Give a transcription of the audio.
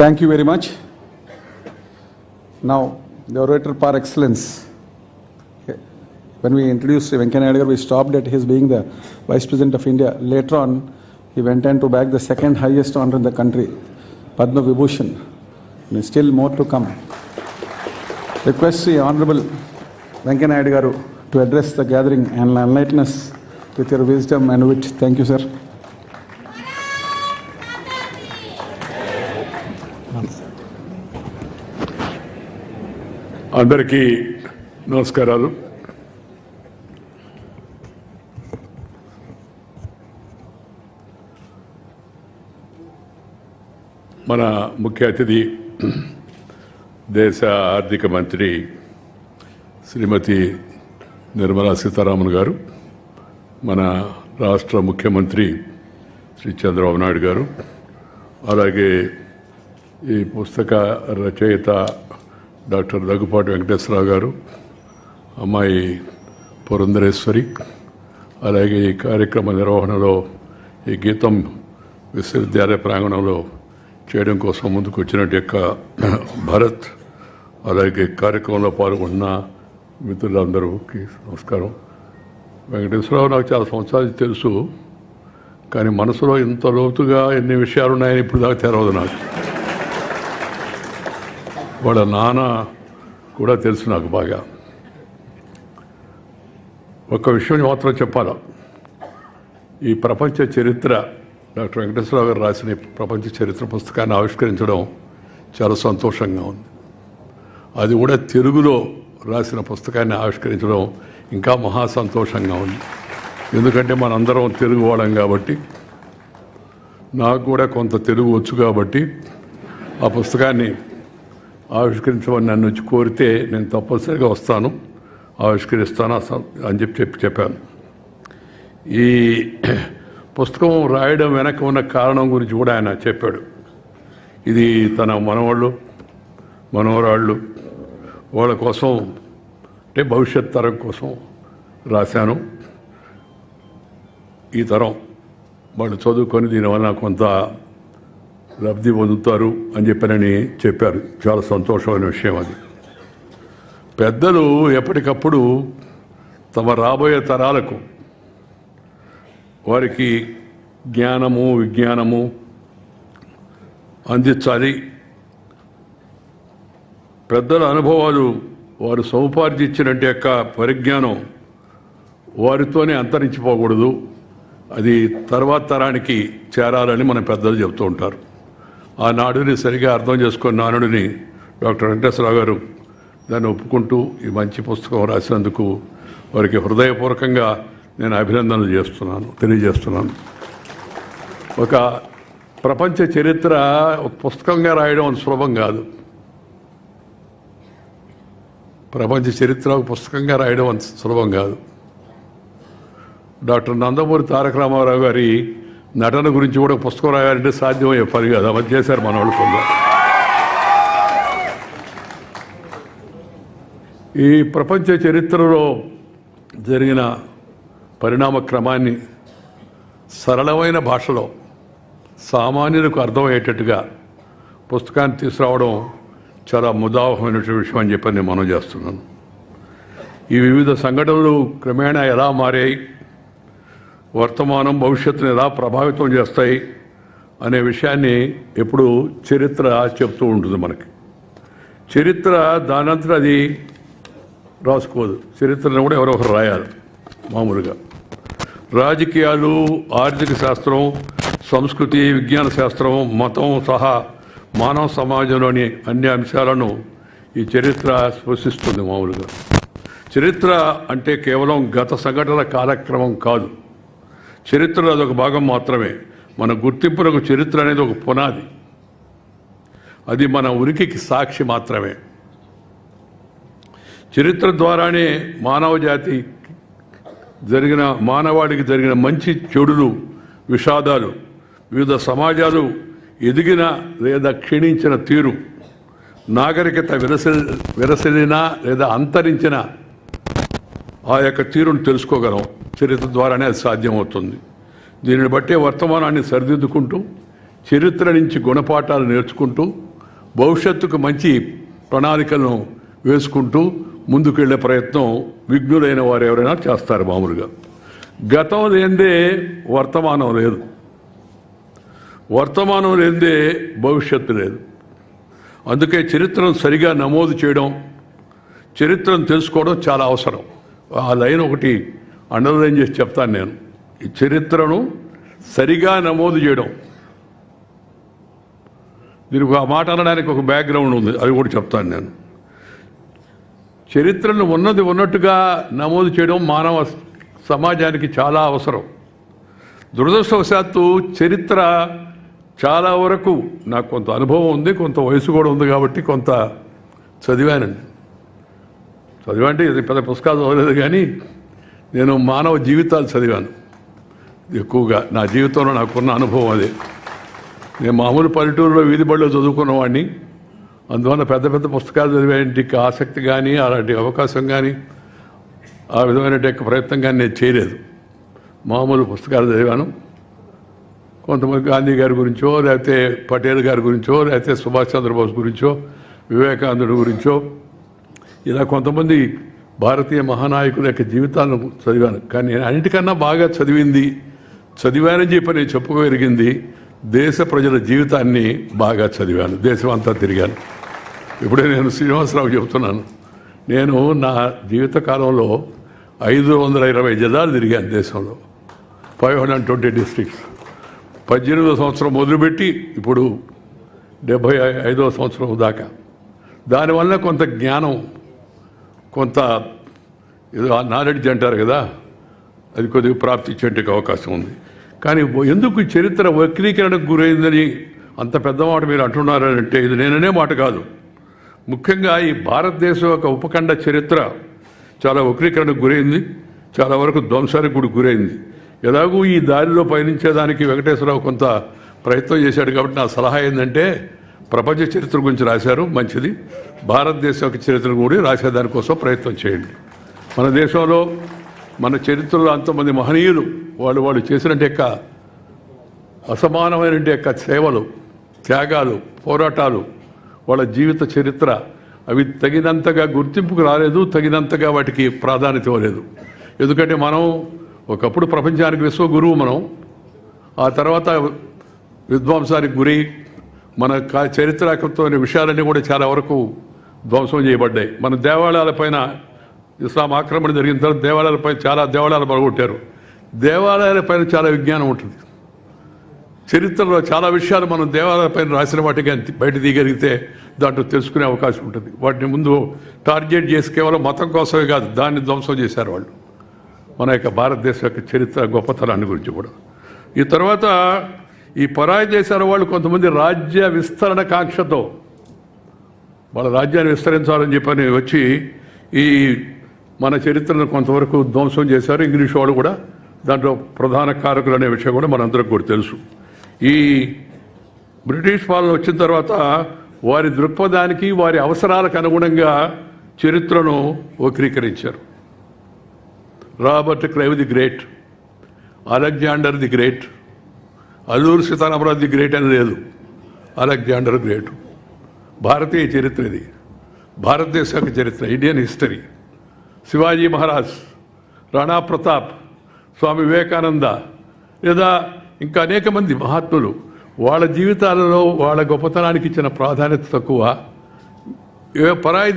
Thank you very much. Now, the orator par excellence. When we introduced Venkaya Naidu, we stopped at his being the Vice President of India. Later on, he went on to bag the second highest honor in the country, Padma Vibhushan. And still more to come. Request the Honorable Venkaya Naidu to address the gathering and enlighten us with your wisdom and wit. Thank you, sir. అందరికీ నమస్కారాలు. మన ముఖ్య అతిథి దేశ ఆర్థిక మంత్రి శ్రీమతి నిర్మలా సీతారామన్ గారు మన రాష్ట్ర ముఖ్యమంత్రి శ్రీ చంద్రబాబు నాయుడు గారు అలాగే ఈ పుస్తక రచయిత డాక్టర్ దగ్గుపాటి వెంకటేశ్వరరావు గారు అమ్మాయి పురంధరేశ్వరి అలాగే ఈ కార్యక్రమ నిర్వహణలో ఈ గీతం విశ్వవిద్యాలయ ప్రాంగణంలో చేయడం కోసం ముందుకు వచ్చినట్టు యొక్క భరత్ అలాగే కార్యక్రమంలో పాల్గొన్న మిత్రులందరికీ నమస్కారం. వెంకటేశ్వరరావు నాకు చాలా సంవత్సరాలు తెలుసు కానీ మనసులో ఇంత లోతుగా ఎన్ని విషయాలు ఉన్నాయని ఇప్పుడు దాకా తెరవదు నాకు. వాళ్ళ నాన్న కూడా తెలుసు నాకు బాగా. ఒక విషయం మాత్రం చెప్పాలా? ఈ ప్రపంచ చరిత్ర డాక్టర్ వెంకటేశ్వరరావు గారు రాసిన ప్రపంచ చరిత్ర పుస్తకాన్ని ఆవిష్కరించడం చాలా సంతోషంగా ఉంది. అది కూడా తెలుగులో రాసిన పుస్తకాన్ని ఆవిష్కరించడం ఇంకా మహా సంతోషంగా ఉంది. ఎందుకంటే మనందరం తెలుగు వాళ్ళం కాబట్టి నాకు కూడా కొంత తెలుగు వచ్చు కాబట్టి ఆ పుస్తకాన్ని ఆవిష్కరించమని నన్ను వచ్చి కోరితే నేను తప్పనిసరిగా వస్తాను. ఆవిష్కరిస్తాను అస- అని చెప్పి చెప్పి చెప్పాను. ఈ పుస్తకం రాయడం వెనక ఉన్న కారణం గురించి కూడా ఆయన చెప్పాడు. ఇది తన మనవాళ్ళు మనవరాళ్ళు వాళ్ళ కోసం అంటే భవిష్యత్ తరం కోసం రాశాను. ఈ తరం వాళ్ళు చదువుకొని దీనివల్ల కొంత లబ్ధి పొందుతారు అని చెప్పారని చెప్పారు. చాలా సంతోషమైన విషయం అది. పెద్దలు ఎప్పటికప్పుడు తమ రాబోయే తరాలకు వారికి జ్ఞానము విజ్ఞానము అందించాలి. పెద్దల అనుభవాలు వారు సముపార్జించినట్టు యొక్క పరిజ్ఞానం వారితోనే అంతరించిపోకూడదు. అది తర్వాత తరానికి చేరాలని మన పెద్దలు చెబుతూ ఉంటారు. ఆ నాడుని సరిగా అర్థం చేసుకున్న నానుడిని డాక్టర్ వెంకటేశ్వరరావు గారు దాన్ని ఒప్పుకుంటూ ఈ మంచి పుస్తకం రాసినందుకు వారికి హృదయపూర్వకంగా నేను అభినందనలు చేస్తున్నాను తెలియజేస్తున్నాను. ఒక ప్రపంచ చరిత్ర ఒక పుస్తకంగా రాయడం సులభం కాదు. ప్రపంచ చరిత్ర ఒక పుస్తకంగా రాయడం అంత సులభం కాదు. డాక్టర్ నందమూరి తారక రామారావు గారి నటన గురించి కూడా పుస్తకం రాయాలంటే సాధ్యమయ్యే పని కాదు. అమలు చేశారు మన వాళ్ళు కొందరు. ఈ ప్రపంచ చరిత్రలో జరిగిన పరిణామ క్రమాన్ని సరళమైన భాషలో సామాన్యులకు అర్థమయ్యేటట్టుగా పుస్తకాన్ని తీసుకురావడం చాలా ముదావహమైనటువంటి విషయం అని చెప్పి నేను మనం చేస్తున్నాను. ఈ వివిధ సంఘటనలు క్రమేణా ఎలా మారాయి? వర్తమానం భవిష్యత్తుని ఎలా ప్రభావితం చేస్తాయి అనే విషయాన్ని ఎప్పుడు చరిత్ర చెప్తూ ఉంటుంది మనకి. చరిత్ర దానంతట అది రాసుకోదు. చరిత్రను కూడా ఎవరో ఒకరు రాయాలి మామూలుగా. రాజకీయాలు ఆర్థిక శాస్త్రం సంస్కృతి విజ్ఞాన శాస్త్రం మతం సహా మానవ సమాజంలోని అన్ని అంశాలను ఈ చరిత్ర స్పృశిస్తుంది మామూలుగా. చరిత్ర అంటే కేవలం గత సంఘటనల కాలక్రమం కాదు. చరిత్రలో అదొక భాగం మాత్రమే. మన గుర్తింపునకు చరిత్ర అనేది ఒక పునాది. అది మన ఉనికికి సాక్షి మాత్రమే. చరిత్ర ద్వారానే మానవ జాతి జరిగిన మానవాడికి జరిగిన మంచి చెడులు విషాదాలు వివిధ సమాజాలు ఎదిగిన లేదా క్షీణించిన తీరు నాగరికత విరసి విరసిల్లిన లేదా అంతరించిన ఆ యొక్క తీరును తెలుసుకోగలం. చరిత్ర ద్వారానే అది సాధ్యమవుతుంది. దీనిని బట్టే వర్తమానాన్ని సరిదిద్దుకుంటూ చరిత్ర నుంచి గుణపాఠాలు నేర్చుకుంటూ భవిష్యత్తుకు మంచి ప్రణాళికలను వేసుకుంటూ ముందుకెళ్ళే ప్రయత్నం విఘ్నులైన వారు ఎవరైనా చేస్తారు మామూలుగా. గతం లేదే వర్తమానం లేదు. వర్తమానం లేదే భవిష్యత్తు లేదు. అందుకే చరిత్రను సరిగా నమోదు చేయడం చరిత్రను తెలుసుకోవడం చాలా అవసరం. ఆ లైన్ ఒకటి అండర్లైన్ చేసి చెప్తాను నేను. ఈ చరిత్రను సరిగా నమోదు చేయడం. దీనికి ఆ మాట అనడానికి ఒక బ్యాక్గ్రౌండ్ ఉంది. అది కూడా చెప్తాను నేను. చరిత్రను ఉన్నది ఉన్నట్టుగా నమోదు చేయడం మానవ సమాజానికి చాలా అవసరం. దురదృష్టవశాత్తు చరిత్ర చాలా వరకు నాకు కొంత అనుభవం ఉంది కొంత వయసు కూడా ఉంది కాబట్టి కొంత చదివానండి. చదివా అంటే ఇది పెద్ద పుస్తకాలు చదవలేదు కానీ నేను మానవ జీవితాలు చదివాను. ఎక్కువగా నా జీవితంలో నాకున్న అనుభవం అదే. నేను మామూలు పల్లెటూరులో వీధి బడిలో చదువుకున్న వాడిని. అందువల్ల పెద్ద పెద్ద పుస్తకాలు చదివేంటికి ఆసక్తి కానీ అలాంటి అవకాశం కానీ ఆ విధమైన ప్రయత్నం కానీ నేను చేయలేదు. మామూలు పుస్తకాలు చదివాను. కొంతమంది గాంధీ గారి గురించో లేకపోతే పటేల్ గారి గురించో లేకపోతే సుభాష్ చంద్రబోస్ గురించో వివేకానందుడి గురించో ఇలా కొంతమంది భారతీయ మహానాయకుల యొక్క జీవితాలను చదివాను. కానీ నేను అన్నిటికన్నా బాగా చదివింది చదివానని చెప్పి నేను చెప్పుకోగలిగింది దేశ ప్రజల జీవితాన్ని బాగా చదివాను. దేశం అంతా తిరిగాను. ఇప్పుడే నేను శ్రీనివాసరావు చెబుతున్నాను నేను నా జీవిత కాలంలో ఐదు వందల ఇరవై జిల్లాలు తిరిగాను దేశంలో. Five hundred twenty districts. పద్దెనిమిదో సంవత్సరం మొదలుపెట్టి ఇప్పుడు డెబ్భై ఐదవ సంవత్సరం దాకా. దానివల్ల కొంత జ్ఞానం కొంత ఏదో నాలెడ్జ్ అంటారు కదా అది కొద్దిగా ప్రాప్తించేందుకు అవకాశం ఉంది. కానీ ఎందుకు చరిత్ర వక్రీకరణకు గురైందని అంత పెద్ద మాట మీరు అంటున్నారంటే ఇది నేననే మాట కాదు. ముఖ్యంగా ఈ భారతదేశం యొక్క ఉపఖండ చరిత్ర చాలా వక్రీకరణకు గురైంది చాలా వరకు ధ్వంసానికి కూడా గురైంది. ఎలాగూ ఈ దారిలో పయనించేదానికి వెంకటేశ్వరరావు కొంత ప్రయత్నం చేశాడు కాబట్టి నా సలహా ఏంటంటే ప్రపంచ చరిత్ర గురించి రాశారు మంచిది. భారతదేశం యొక్క చరిత్ర కూడా రాసేదానికోసం ప్రయత్నం చేయండి. మన దేశంలో మన చరిత్రలో అంతమంది మహనీయులు వాళ్ళు వాళ్ళు చేసిన యొక్క అసమానమైన యొక్క సేవలు త్యాగాలు పోరాటాలు వాళ్ళ జీవిత చరిత్ర. అవి తగినంతగా గుర్తింపుకు రాలేదు తగినంతగా వాటికి ప్రాధాన్యత ఇవ్వలేదు. ఎందుకంటే మనం ఒకప్పుడు ప్రపంచానికి విశ్వగురువు మనం. ఆ తర్వాత విధ్వంసానికి గురి మన కా- విషయాలన్నీ కూడా చాలా వరకు ధ్వంసం చేయబడ్డాయి. మన దేవాలయాలపైన ఇస్లాం ఆక్రమణ జరిగిన తర్వాత దేవాలయాలపై చాలా దేవాలయాలు పడగొట్టారు. దేవాలయాలపైన చాలా విజ్ఞానం ఉంటుంది. చరిత్రలో చాలా విషయాలు మనం దేవాలయాలపైన రాసిన వాటికి కానీ బయట తీయగలిగితే దాంట్లో తెలుసుకునే అవకాశం ఉంటుంది. వాటిని ముందు టార్గెట్ చేసి కేవలం మతం కోసమే కాదు దాన్ని ధ్వంసం చేశారు వాళ్ళు. మన యొక్క భారతదేశం యొక్క చరిత్ర గొప్పతనాన్ని గురించి కూడా. ఈ తర్వాత ఈ పరాయి చేసిన వాళ్ళు కొంతమంది రాజ్య విస్తరణ కాంక్షతో. వాళ్ళ రాజ్యాన్ని విస్తరించాలని చెప్పని వచ్చి ఈ మన చరిత్రను కొంతవరకు ధ్వంసం చేశారు. ఇంగ్లీష్ వాళ్ళు కూడా దాంట్లో ప్రధాన కారకులు అనే విషయం కూడా మనందరికి కూడా తెలుసు. ఈ బ్రిటిష్ పాలన వచ్చిన తర్వాత వారి దృక్పథానికి వారి అవసరాలకు అనుగుణంగా చరిత్రను వక్రీకరించారు. Robert Clive the great Alexander the great Alluri Sitaramaraju great అని లేదు. Alexander great. భారతీయ చరిత్ర ఇది. భారతదేశ యొక్క చరిత్ర ఇండియన్ హిస్టరీ. శివాజీ మహారాజ్ రాణా ప్రతాప్ స్వామి వివేకానంద లేదా ఇంకా అనేక మంది మహాత్ములు వాళ్ళ జీవితాలలో వాళ్ళ గొప్పతనానికి ఇచ్చిన ప్రాధాన్యత తక్కువ. పరాయి